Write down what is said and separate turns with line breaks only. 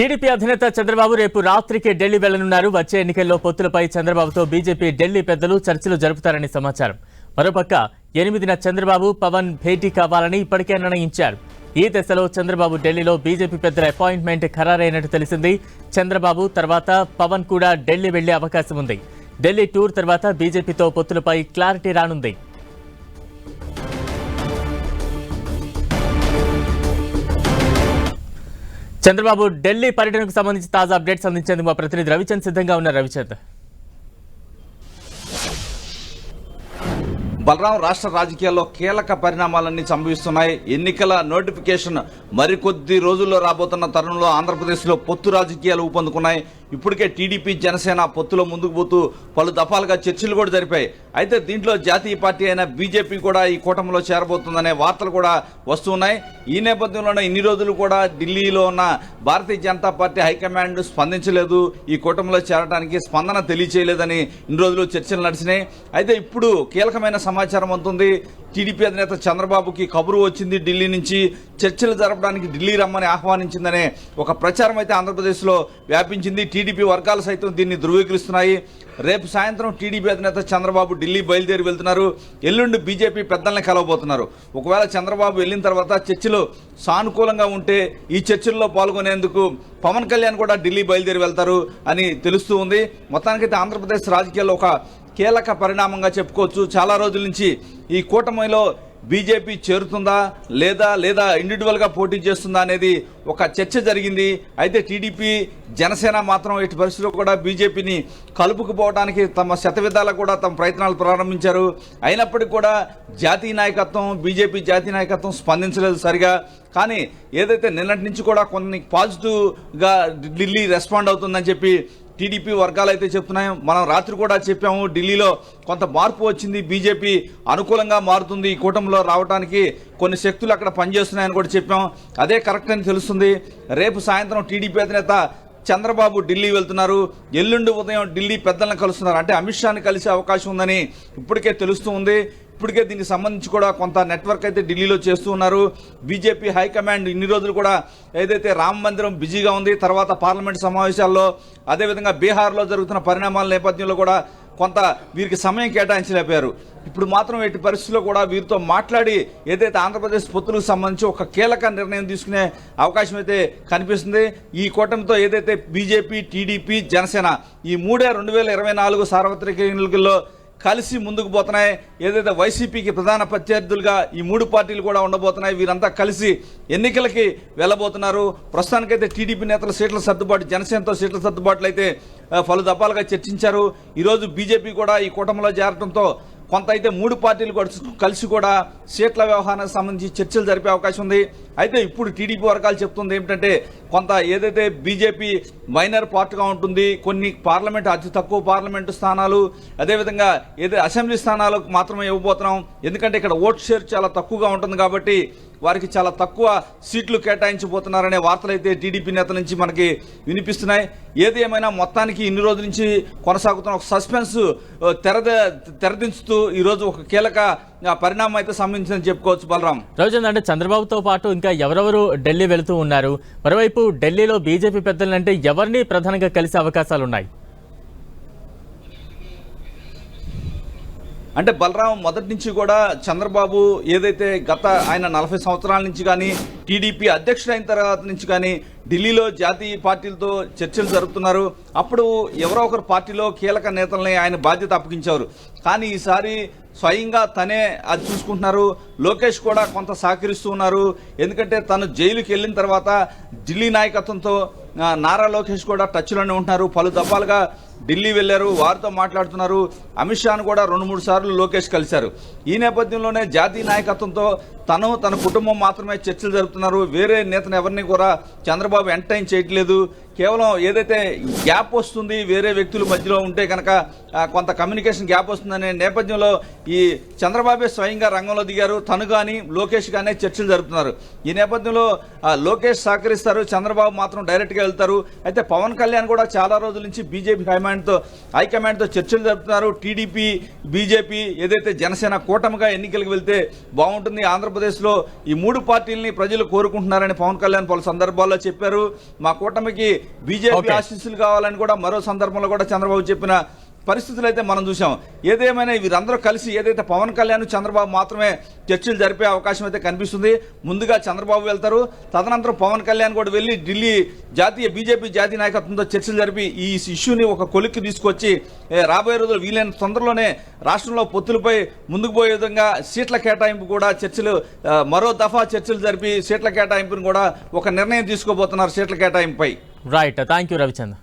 TDP అధినేత చంద్రబాబు రేపు రాత్రికి ఢిల్లీ వెళ్ళనున్నారు వచ్చే ఎన్నికల్లో పొత్తులపై చంద్రబాబుతో బీజేపీ ఢిల్లీ పెద్దలు చర్చలు జరుపుతారని సమాచారం. మరోపక్క ఎనిమిదిన చంద్రబాబు పవన్ భేటీ కావాలని ఇప్పటికే నిర్ణయించారు. ఈ దశలో చంద్రబాబు ఢిల్లీలో బీజేపీ పెద్దల అపాయింట్మెంట్ ఖరారైనట్టు తెలిసింది. చంద్రబాబు తర్వాత పవన్ కూడా ఢిల్లీ వెళ్ళే అవకాశం ఉంది. ఢిల్లీ టూర్ తర్వాత బీజేపీతో పొత్తులపై క్లారిటీ రానుంది. చంద్రబాబు ఢిల్లీ పర్యటనకు సంబంధించి తాజా అప్డేట్స్ అందించేందుకు మా ప్రతినిధి రవిచంద్ సిద్ధంగా ఉన్నారు. రవిచంద్.
బలరాం రాష్ట్ర రాజకీయాల్లో కీలక పరిణామాలన్నీ సంభవిస్తున్నాయి. ఎన్నికల నోటిఫికేషన్ మరికొద్ది రోజుల్లో రాబోతున్న తరుణంలో ఆంధ్రప్రదేశ్లో పొత్తు రాజకీయాలు ఊపందుకున్నాయి. ఇప్పటికే టీడీపీ జనసేన పొత్తులో ముందుకు పోతూ పలు దఫాలుగా చర్చలు కూడా జరిపాయి. అయితే దీంట్లో జాతీయ పార్టీ అయిన బీజేపీ కూడా ఈ కూటమిలో చేరబోతుందనే వార్తలు కూడా వస్తున్నాయి ఈ నేపథ్యంలోనే ఇన్ని రోజులు కూడా ఢిల్లీలో ఉన్న భారతీయ జనతా పార్టీ హైకమాండ్ స్పందించలేదు. ఈ కూటమిలో చేరడానికి స్పందన తెలియచేయలేదని ఇన్ని రోజులు చర్చలు నడిచినాయి. అయితే ఇప్పుడు కీలకమైన సమాచారం అందుతుంది టీడీపీ అధినేత చంద్రబాబుకి కబురు వచ్చింది ఢిల్లీ నుంచి. చర్చలు జరపడానికి ఢిల్లీ రమ్మని ఆహ్వానించిందనే ఒక ప్రచారం అయితే ఆంధ్రప్రదేశ్లో వ్యాపించింది. టీడీపీ వర్గాలు సైతం దీన్ని ధృవీకరిస్తున్నాయి. రేపు సాయంత్రం టీడీపీ అధినేత చంద్రబాబు ఢిల్లీ బయలుదేరి వెళ్తున్నారు. ఎల్లుండి బీజేపీ పెద్దల్ని కలవబోతున్నారు. ఒకవేళ చంద్రబాబు వెళ్ళిన తర్వాత చర్చలు సానుకూలంగా ఉంటే ఈ చర్చల్లో పాల్గొనేందుకు పవన్ కళ్యాణ్ కూడా ఢిల్లీ బయలుదేరి వెళ్తారు అని తెలుస్తూ ఉంది. మొత్తానికైతే ఆంధ్రప్రదేశ్ రాజకీయాల్లో ఒక కీలక పరిణామంగా చెప్పుకోవచ్చు. చాలా రోజుల నుంచి ఈ కూటమిలో బీజేపీ చేరుతుందా లేదా లేదా ఇండివిజువల్గా పోటీ చేస్తుందా అనేది ఒక చర్చ జరిగింది. అయితే టీడీపీ జనసేన మాత్రం ఎట్టి పరిస్థితుల్లో కూడా బీజేపీని కలుపుకుపోవడానికి తమ శతవిధాలు కూడా తమ ప్రయత్నాలు ప్రారంభించారు. అయినప్పటికీ కూడా జాతీయ నాయకత్వం బీజేపీ జాతీయ నాయకత్వం స్పందించలేదు సరిగా. కానీ ఏదైతే నిన్నటి నుంచి కూడా కొన్ని పాజిటివ్గా ఢిల్లీ రెస్పాండ్ అవుతుందని చెప్పి టీడీపీ వర్గాలు అయితే చెప్తున్నాయి. మనం రాత్రి కూడా చెప్పాము ఢిల్లీలో కొంత మార్పు వచ్చింది బీజేపీ అనుకూలంగా మారుతుంది ఈ కూటమిలో రావడానికి కొన్ని శక్తులు అక్కడ పనిచేస్తున్నాయని కూడా చెప్పాం అదే కరెక్ట్ అని తెలుస్తుంది. రేపు సాయంత్రం టీడీపీ అధినేత చంద్రబాబు ఢిల్లీ వెళ్తున్నారు. ఎల్లుండి ఉదయం ఢిల్లీ పెద్దలను కలుస్తున్నారు. అంటే అమిత్ షాని కలిసే అవకాశం ఉందని ఇప్పటికే తెలుస్తూ ఉంది. ఇప్పటికే దీనికి సంబంధించి కూడా కొంత నెట్వర్క్ అయితే ఢిల్లీలో చేస్తూ ఉన్నారు. బీజేపీ హైకమాండ్ ఇన్ని రోజులు కూడా ఏదైతే రామ మందిరం బిజీగా ఉంది తర్వాత పార్లమెంట్ సమావేశాల్లో అదేవిధంగా బీహార్లో జరుగుతున్న పరిణామాల నేపథ్యంలో కూడా కొంత వీరికి సమయం కేటాయించలేపారు ఇప్పుడు మాత్రం ఎట్టి పరిస్థితుల్లో కూడా వీరితో మాట్లాడి ఏదైతే ఆంధ్రప్రదేశ్ పొత్తులకు సంబంధించి ఒక కీలక నిర్ణయం తీసుకునే అవకాశం అయితే కనిపిస్తుంది. ఈ కూటమితో ఏదైతే బీజేపీ టీడీపీ జనసేన ఈ మూడే రెండు వేల ఇరవై నాలుగు సార్వత్రిక ఎన్నికల్లో కలిసి ముందుకు పోతున్నాయి. ఏదైతే వైసీపీకి ప్రధాన ప్రత్యర్థులుగా ఈ మూడు పార్టీలు కూడా ఉండబోతున్నాయి వీరంతా కలిసి ఎన్నికలకి వెళ్ళబోతున్నారు. ప్రస్తుతానికైతే టీడీపీ నేతల సీట్ల సర్దుబాటు జనసేనతో సీట్ల సర్దుబాట్లు అయితే పలు దఫాలుగా చర్చించారు. ఈరోజు బీజేపీ కూడా ఈ కూటమిలో చేరడంతో కొంత అయితే మూడు పార్టీలు కలిసి- కలిసి కూడా సీట్ల వ్యవహారానికి సంబంధించి చర్చలు జరిపే అవకాశం ఉంది. అయితే ఇప్పుడు టీడీపీ వర్గాలు చెప్తుంది ఏమిటంటే కొంత ఏదైతే బీజేపీ మైనర్ పార్టీగా ఉంటుంది కొన్ని పార్లమెంట్ అతి తక్కువ పార్లమెంటు స్థానాలు అదేవిధంగా ఏదైతే అసెంబ్లీ స్థానాలకు మాత్రమే ఇవ్వబోతున్నాం ఎందుకంటే ఇక్కడ ఓట్ షేర్ చాలా తక్కువగా ఉంటుంది కాబట్టి వారికి చాలా తక్కువ సీట్లు కేటాయించబోతున్నారనే వార్తలు అయితే టీడీపీ నేతల నుంచి మనకి వినిపిస్తున్నాయి. ఏది ఏమైనా మొత్తానికి ఇన్ని రోజుల నుంచి కొనసాగుతున్న ఒక సస్పెన్స్ తెరద తెరదించుతూ ఈరోజు ఒక కీలక పరిణామం అయితే సంబంధించిందని చెప్పుకోవచ్చు బలరాం.
రోజు అంటే చంద్రబాబుతో పాటు ఇంకా ఎవరెవరు ఢిల్లీ వెళుతూ ఉన్నారు. మరోవైపు ఢిల్లీలో బీజేపీ పెద్దలంటే ఎవరిని ప్రధానంగా కలిసే అవకాశాలు ఉన్నాయి
అంటే బలరాం మొదటి నుంచి కూడా చంద్రబాబు ఏదైతే గత ఆయన నలభై సంవత్సరాల నుంచి కానీ టీడీపీ అధ్యక్షుడైన తర్వాత నుంచి కానీ ఢిల్లీలో జాతీయ పార్టీలతో చర్చలు జరుపుతున్నారు. అప్పుడు ఎవరో ఒకరు పార్టీలో కీలక నేతల్ని ఆయన బాధ్యత అప్పగించారు కానీ ఈసారి స్వయంగా తనే అది చూసుకుంటున్నారు. లోకేష్ కూడా కొంత సహకరిస్తూ ఉన్నారు. ఎందుకంటే తను జైలుకి వెళ్ళిన తర్వాత ఢిల్లీ నాయకత్వంతో నారా లోకేష్ కూడా టచ్లోనే ఉంటున్నారు. పలు దఫాలుగా ఢిల్లీ వెళ్ళారు వారితో మాట్లాడుతున్నారు. అమిత్ షాను కూడా రెండు మూడు సార్లు లోకేష్ కలిశారు. ఈ నేపథ్యంలోనే జాతీయ నాయకత్వంతో తను తన కుటుంబం మాత్రమే చర్చలు జరుపుతున్నారు. వేరే నేతను ఎవరిని కూడా చంద్రబాబు ఎంటైన్ చేయట్లేదు. కేవలం ఏదైతే గ్యాప్ వస్తుంది వేరే వ్యక్తుల మధ్యలో ఉంటే కనుక కొంత కమ్యూనికేషన్ గ్యాప్ వస్తుందనే నేపథ్యంలో ఈ చంద్రబాబే స్వయంగా రంగంలో దిగారు. తను కానీ లోకేష్ కానీ చర్చలు జరుపుతున్నారు. ఈ నేపథ్యంలో లోకేష్ సహకరిస్తారు. చంద్రబాబు మాత్రం డైరెక్ట్గా వెళ్తారు. అయితే పవన్ కళ్యాణ్ కూడా చాలా రోజుల నుంచి బీజేపీ హైకమాండ్తో హైకమాండ్తో చర్చలు జరుపుతున్నారు. టీడీపీ బీజేపీ ఏదైతే జనసేన కూటమిగా ఎన్నికలకు వెళ్తే బాగుంటుంది. ఆంధ్రప్రదేశ్లో ఈ మూడు పార్టీలని ప్రజలు కోరుకుంటున్నారని పవన్ కళ్యాణ్ పలు సందర్భాల్లో చెప్పారు. మా కూటమికి బీజేపీ. ఆశీస్సులు కావాలని కూడా మరో సందర్భంలో కూడా చంద్రబాబు చెప్పిన పరిస్థితులు అయితే మనం చూసాం ఏదేమైనా వీరందరూ కలిసి ఏదైతే పవన్ కళ్యాణ్ చంద్రబాబు మాత్రమే చర్చలు జరిపే అవకాశం అయితే కనిపిస్తుంది. ముందుగా చంద్రబాబు వెళ్తారు. తదనంతరం పవన్ కళ్యాణ్ కూడా వెళ్ళి ఢిల్లీ జాతీయ బీజేపీ జాతీయ నాయకత్వంతో చర్చలు జరిపి ఈ ఇష్యూని ఒక కొలిక్కి తీసుకొచ్చి రాబోయే రోజులు వీలైన తొందరలోనే రాష్ట్రంలో పొత్తులపై ముందుకు పోయే విధంగా సీట్ల కేటాయింపు కూడా చర్చలు మరో దఫా చర్చలు జరిపి సీట్ల కేటాయింపును కూడా ఒక నిర్ణయం తీసుకోబోతున్నారు సీట్ల కేటాయింపుపై.
Right. Uh, thank you, Ravichandra.